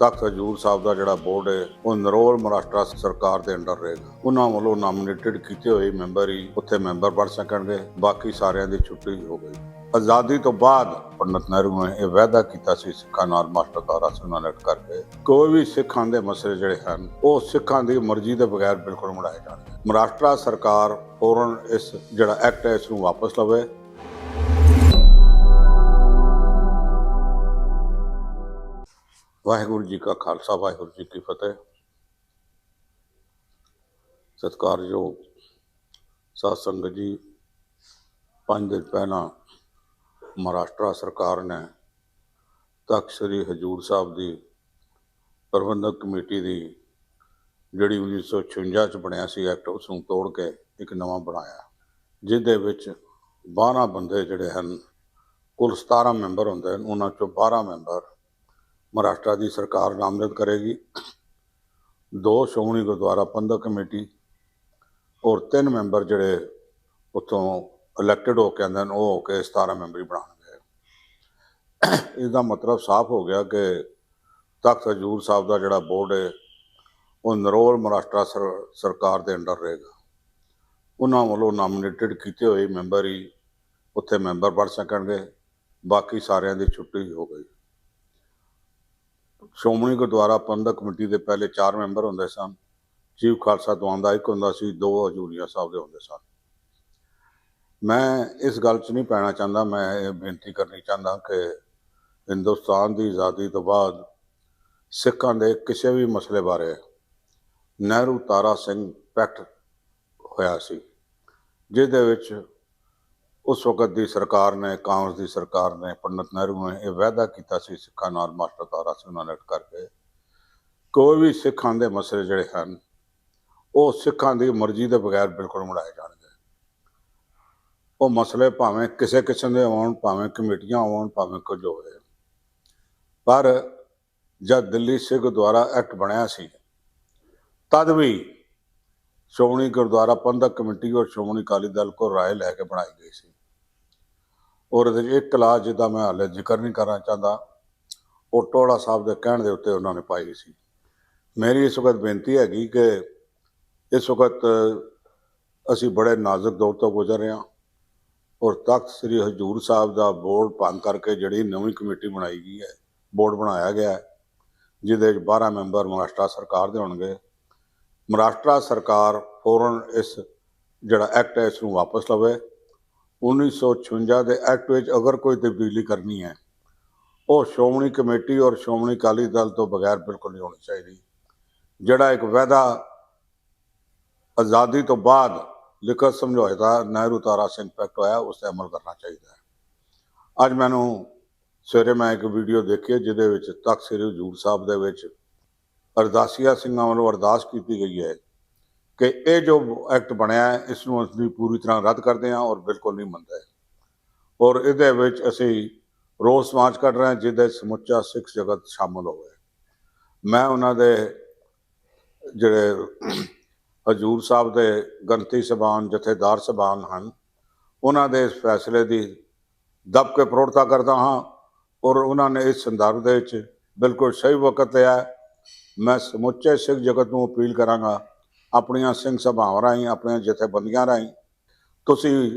ਤਖਤ ਹਜੂਰ ਸਾਹਿਬ ਦਾ ਜਿਹੜਾ ਬੋਰਡ ਹੈ, ਉਹ ਨਰੋਲ ਮਹਾਰਾਸ਼ਟਰ ਸਰਕਾਰ ਦੇ ਅੰਡਰ ਰਹੇਗਾ। ਉਹਨਾਂ ਵੱਲੋਂ ਨਾਮਿਨੇਟਡ ਕੀਤੇ ਹੋਏ ਮੈਂਬਰ ਹੀ ਉੱਥੇ ਮੈਂਬਰ ਬਣ ਸਕਣਗੇ, ਬਾਕੀ ਸਾਰਿਆਂ ਦੀ ਛੁੱਟੀ ਹੋ ਗਈ। ਆਜ਼ਾਦੀ ਤੋਂ ਬਾਅਦ ਪੰਡਤ ਨਹਿਰੂ ਨੇ ਇਹ ਵਾਅਦਾ ਕੀਤਾ ਸੀ, ਸਿੱਖਾਂ ਨਾਲ ਮਾਸਟਰ ਦਾ ਰਸਮ ਨਟ ਕਰਕੇ, ਕੋਈ ਵੀ ਸਿੱਖਾਂ ਦੇ ਮਸਲੇ ਜਿਹੜੇ ਹਨ, ਉਹ ਸਿੱਖਾਂ ਦੀ ਮਰਜ਼ੀ ਦੇ ਬਗੈਰ ਬਿਲਕੁਲ ਬਣਾਏ ਜਾਣਗੇ। ਮਹਾਰਾਸ਼ਟਰ ਸਰਕਾਰ ਫੌਰਨ ਇਸ ਜਿਹੜਾ ਐਕਟ ਹੈ, ਇਸ ਨੂੰ ਵਾਪਸ ਲਵੇ। ਵਾਹਿਗੁਰੂ ਜੀ ਕਾ ਖਾਲਸਾ, ਵਾਹਿਗੁਰੂ ਜੀ ਕੀ ਫਤਿਹ। ਸਤਿਕਾਰਯੋਗ ਸਾਧ ਸੰਗਤ ਜੀ, ਪੰਜ ਦਿਨ ਪਹਿਲਾਂ ਮਹਾਰਾਸ਼ਟਰ ਸਰਕਾਰ ਨੇ ਤਖਤ ਸ੍ਰੀ ਹਜੂਰ ਸਾਹਿਬ ਦੀ ਪ੍ਰਬੰਧਕ ਕਮੇਟੀ ਦੀ ਜਿਹੜੀ 1956 ਚ ਬਣਿਆ ਸੀ ਐਕਟ ਉਸ ਨੂੰ ਤੋੜ ਕੇ ਇੱਕ ਨਵਾਂ ਬਣਾਇਆ, ਜਿਹਦੇ ਵਿੱਚ 12 ਬੰਦੇ ਜਿਹੜੇ ਹਨ, ਕੁੱਲ 17 ਮੈਂਬਰ ਹੁੰਦੇ ਹਨ, ਉਹਨਾਂ ਚੋਂ 12 ਮੈਂਬਰ ਮਹਾਰਾਸ਼ਟਰ ਦੀ ਸਰਕਾਰ ਨਾਮਜ਼ਦ ਕਰੇਗੀ। ਦੋ ਸ਼੍ਰੋਮਣੀ ਗੁਰਦੁਆਰਾ ਪ੍ਰਬੰਧਕ ਕਮੇਟੀ ਔਰ ਤਿੰਨ ਮੈਂਬਰ ਜਿਹੜੇ ਉੱਥੋਂ ਇਲੈਕਟਡ ਹੋ ਕੇ ਆਉਂਦੇ ਨੇ ਉਹ ਹੋ ਕੇ 17 ਮੈਂਬਰੀ ਬਣਾਉਣਗੇ ਇਸ ਦਾ ਮਤਲਬ ਸਾਫ਼ ਹੋ ਗਿਆ ਕਿ ਤਖਤ ਹਜੂਰ ਸਾਹਿਬ ਦਾ ਜਿਹੜਾ ਬੋਰਡ ਹੈ, ਉਹ ਨਰੋਲ ਮਹਾਰਾਸ਼ਟਰ ਸਰਕਾਰ ਦੇ ਅੰਡਰ ਰਹੇਗਾ। ਉਹਨਾਂ ਵੱਲੋਂ ਨਾਮਿਨੇਟਡ ਕੀਤੇ ਹੋਏ ਮੈਂਬਰ ਹੀ ਉੱਥੇ ਮੈਂਬਰ ਬਣ ਸਕਣਗੇ। ਬਾਕੀ ਸਾਰਿਆਂ ਦੀ ਛੁੱਟੀ ਹੋ ਗਈ। ਸ਼੍ਰੋਮਣੀ ਗੁਰਦੁਆਰਾ ਪ੍ਰਬੰਧਕ ਕਮੇਟੀ ਦੇ ਪਹਿਲੇ 4 ਮੈਂਬਰ ਹੁੰਦੇ ਸਨ। ਚੀਫ ਖਾਲਸਾ ਦੀਵਾਨ ਦਾ ਇੱਕ ਹੁੰਦਾ ਸੀ, ਦੋ ਹਜੂਰੀਆ ਸਾਹਿਬ ਦੇ ਹੁੰਦੇ ਸਨ। ਮੈਂ ਇਸ ਗੱਲ 'ਚ ਨਹੀਂ ਪੈਣਾ ਚਾਹੁੰਦਾ, ਮੈਂ ਇਹ ਬੇਨਤੀ ਕਰਨੀ ਚਾਹੁੰਦਾ ਕਿ ਹਿੰਦੁਸਤਾਨ ਦੀ ਆਜ਼ਾਦੀ ਤੋਂ ਬਾਅਦ ਸਿੱਖਾਂ ਦੇ ਕਿਸੇ ਵੀ ਮਸਲੇ ਬਾਰੇ ਨਹਿਰੂ ਤਾਰਾ ਸਿੰਘ ਪੈਕਟ ਹੋਇਆ ਸੀ, ਜਿਹਦੇ ਵਿੱਚ ਉਸ ਵਕਤ ਦੀ ਸਰਕਾਰ ਨੇ, ਕਾਂਗਰਸ ਦੀ ਸਰਕਾਰ ਨੇ, ਪੰਡਤ ਨਹਿਰੂ ਨੇ ਇਹ ਵਾਅਦਾ ਕੀਤਾ ਸੀ, ਸਿੱਖਾਂ ਨਾਲ ਮਾਸਟਰ ਤਾਰਾ ਸਿੰਘ ਨਾਲ ਨਟ ਕਰਕੇ। ਕੋਈ ਵੀ ਸਿੱਖਾਂ ਦੇ ਮਸਲੇ ਜਿਹੜੇ ਹਨ, ਉਹ ਸਿੱਖਾਂ ਦੀ ਮਰਜ਼ੀ ਦੇ ਬਗੈਰ ਬਿਲਕੁਲ ਬਣਾਏ ਜਾਣਗੇ। ਉਹ ਮਸਲੇ ਭਾਵੇਂ ਕਿਸੇ ਕਿਸਮ ਦੇ ਆਉਣ ਭਾਵੇਂ ਕਮੇਟੀਆਂ ਹੋਣ, ਭਾਵੇਂ ਕੁਝ ਹੋਵੇ। ਪਰ ਜਦ ਦਿੱਲੀ ਸਿੱਖ ਦੁਆਰਾ ਐਕਟ ਬਣਿਆ ਸੀ, ਤਦ ਵੀ ਸ਼੍ਰੋਮਣੀ ਗੁਰਦੁਆਰਾ ਪ੍ਰਬੰਧਕ ਕਮੇਟੀ ਔਰ ਸ਼੍ਰੋਮਣੀ ਅਕਾਲੀ ਦਲ ਕੋਲ ਰਾਏ ਲੈ ਕੇ ਬਣਾਈ ਗਈ ਸੀ। ਔਰ ਇਹਦੇ 'ਚ ਇੱਕ ਕਲਾਸ ਜਿਹਦਾ ਮੈਂ ਹਾਲੇ ਜ਼ਿਕਰ ਨਹੀਂ ਕਰਨਾ ਚਾਹੁੰਦਾ, ਉਹ ਟੋੜਾ ਸਾਹਿਬ ਦੇ ਕਹਿਣ ਦੇ ਉੱਤੇ ਉਹਨਾਂ ਨੇ ਪਾਈ ਸੀ। ਮੇਰੀ ਇਸ ਵਕਤ ਬੇਨਤੀ ਹੈਗੀ ਕਿ ਇਸ ਵਕਤ ਅਸੀਂ ਬੜੇ ਨਾਜ਼ੁਕ ਦੌਰ ਤੋਂ ਗੁਜ਼ਰ ਰਹੇ ਹਾਂ ਔਰ ਤਖਤ ਸ੍ਰੀ ਹਜੂਰ ਸਾਹਿਬ ਦਾ ਬੋਰਡ ਭੰਗ ਕਰਕੇ ਜਿਹੜੀ ਨਵੀਂ ਕਮੇਟੀ ਬਣਾਈ ਗਈ ਹੈ, ਬੋਰਡ ਬਣਾਇਆ ਗਿਆ ਹੈ, ਜਿਹਦੇ ਵਿੱਚ 12 ਮੈਂਬਰ ਮਹਾਰਾਸ਼ਟਰ ਸਰਕਾਰ ਦੇ ਹੋਣਗੇ। ਮਹਾਰਾਸ਼ਟਰ ਸਰਕਾਰ ਫੌਰਨ ਇਸ ਜਿਹੜਾ ਐਕਟ ਹੈ, ਇਸ ਨੂੰ ਵਾਪਸ ਲਵੇ। 1956 ਦੇ ਐਕਟ ਵਿੱਚ ਅਗਰ ਕੋਈ ਤਬਦੀਲੀ ਕਰਨੀ ਹੈ, ਉਹ ਸ਼੍ਰੋਮਣੀ ਕਮੇਟੀ ਔਰ ਸ਼੍ਰੋਮਣੀ ਅਕਾਲੀ ਦਲ ਤੋਂ ਬਗੈਰ ਬਿਲਕੁਲ ਨਹੀਂ ਹੋਣੀ ਚਾਹੀਦੀ। ਜਿਹੜਾ ਇੱਕ ਵਾਅਦਾ ਆਜ਼ਾਦੀ ਤੋਂ ਬਾਅਦ ਲਿਖਤ ਸਮਝੌਤਾ ਨਹਿਰੂ ਤਾਰਾ ਸਿੰਘ ਪੈਕਟ ਹੋਇਆ, ਉਸ ਤੇ ਅਮਲ ਕਰਨਾ ਚਾਹੀਦਾ ਹੈ। ਅੱਜ ਮੈਨੂੰ ਸਵੇਰੇ ਮੈਂ ਇੱਕ ਵੀਡੀਓ ਦੇਖੀ ਜਿਹਦੇ ਵਿੱਚ ਤਖਤ ਸ੍ਰੀ ਹਜੂਰ ਸਾਹਿਬ ਦੇ ਵਿੱਚ ਅਰਦਾਸੀਆ ਸਿੰਘਾਂ ਵੱਲੋਂ ਅਰਦਾਸ ਕੀਤੀ ਗਈ ਹੈ ਕਿ ਇਹ ਜੋ ਐਕਟ ਬਣਿਆ ਹੈ, ਇਸ ਨੂੰ ਅਸੀਂ ਪੂਰੀ ਤਰ੍ਹਾਂ ਰੱਦ ਕਰਦੇ ਹਾਂ ਔਰ ਬਿਲਕੁਲ ਨਹੀਂ ਮੰਨਦੇ। ਔਰ ਇਹਦੇ ਵਿੱਚ ਅਸੀਂ ਰੋਸ ਮਾਰਚ ਕੱਢ ਰਹੇ ਹਾਂ, ਜਿਹਦੇ ਸਮੁੱਚਾ ਸਿੱਖ ਜਗਤ ਸ਼ਾਮਲ ਹੋਵੇ। ਮੈਂ ਉਹਨਾਂ ਦੇ ਜਿਹੜੇ ਹਜੂਰ ਸਾਹਿਬ ਦੇ ਗੰਤੀ ਸਭਾਨ ਜਥੇਦਾਰ ਸਭਾਨ ਹਨ, ਉਹਨਾਂ ਦੇ ਇਸ ਫੈਸਲੇ ਦੀ ਦਬ ਕੇ ਪ੍ਰੋੜਤਾ ਕਰਦਾ ਹਾਂ ਔਰ ਉਹਨਾਂ ਨੇ ਇਸ ਸੰਦਰਭ ਦੇ ਵਿੱਚ ਬਿਲਕੁਲ ਸਹੀ ਵਕਤ ਲਿਆ ਮੈਂ ਸਮੁੱਚੇ ਸਿੱਖ ਜਗਤ ਨੂੰ ਅਪੀਲ ਕਰਾਂਗਾ, ਆਪਣੀਆਂ ਸਿੰਘ ਸਭਾਵਾਂ ਰਾਹੀਂ, ਆਪਣੀਆਂ ਜਥੇਬੰਦੀਆਂ ਰਾਹੀਂ, ਤੁਸੀਂ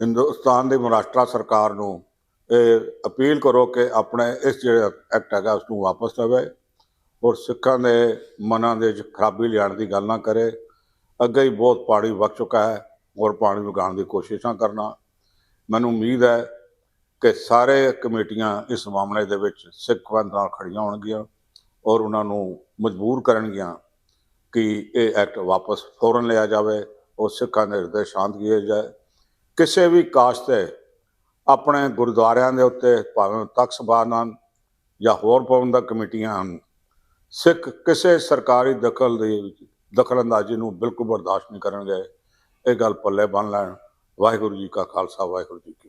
ਹਿੰਦੁਸਤਾਨ ਦੀ ਮਹਾਰਾਸ਼ਟਰ ਸਰਕਾਰ ਨੂੰ ਇਹ ਅਪੀਲ ਕਰੋ ਕਿ ਆਪਣੇ ਇਸ ਜਿਹੜਾ ਐਕਟ ਹੈਗਾ, ਉਸ ਨੂੰ ਵਾਪਸ ਲਵੇ ਔਰ ਸਿੱਖਾਂ ਦੇ ਮਨਾਂ ਦੇ ਵਿੱਚ ਖਰਾਬੀ ਲਿਆਉਣ ਦੀ ਗੱਲ ਨਾ ਕਰੇ। ਅੱਗੇ ਹੀ ਬਹੁਤ ਪਾਣੀ ਵਗ ਚੁੱਕਾ ਹੈ ਔਰ ਪਾਣੀ ਵਗਾਉਣ ਦੀ ਕੋਸ਼ਿਸ਼ਾਂ ਕਰਨਾ। ਮੈਨੂੰ ਉਮੀਦ ਹੈ ਕਿ ਸਾਰੇ ਕਮੇਟੀਆਂ ਇਸ ਮਾਮਲੇ ਦੇ ਵਿੱਚ ਸਿੱਖ ਪੰਥ ਨਾਲ ਖੜੀਆਂ ਹੋਣਗੀਆਂ। ਔਰ ਉਹਨਾਂ ਨੂੰ ਮਜਬੂਰ ਕਰਨਗੀਆਂ ਕਿ ਇਹ ਐਕਟ ਵਾਪਸ ਫੌਰਨ ਲਿਆ ਜਾਵੇ ਔਰ ਸਿੱਖਾਂ ਦੇ ਹਿਰਦੇ ਸ਼ਾਂਤ ਕੀਤੇ ਜਾਏ। ਕਿਸੇ ਵੀ ਕਾਸਟ ਤੇ ਆਪਣੇ ਗੁਰਦੁਆਰਿਆਂ ਦੇ ਉੱਤੇ ਭਾਵੇਂ ਤਖਤ ਸਭਾਨ ਜਾਂ ਹੋਰ ਪ੍ਰਬੰਧਕ ਕਮੇਟੀਆਂ ਹਨ, ਸਿੱਖ ਕਿਸੇ ਸਰਕਾਰੀ ਦਖਲ ਦੇ ਵਿੱਚ, ਦਖਲਅੰਦਾਜ਼ੀ ਨੂੰ ਬਿਲਕੁਲ ਬਰਦਾਸ਼ਤ ਨਹੀਂ ਕਰਨਗੇ। ਇਹ ਗੱਲ ਪੱਲੇ ਬੰਨ ਲੈਣ। ਵਾਹਿਗੁਰੂ ਜੀ ਕਾ ਖਾਲਸਾ, ਵਾਹਿਗੁਰੂ ਜੀ ਕੀ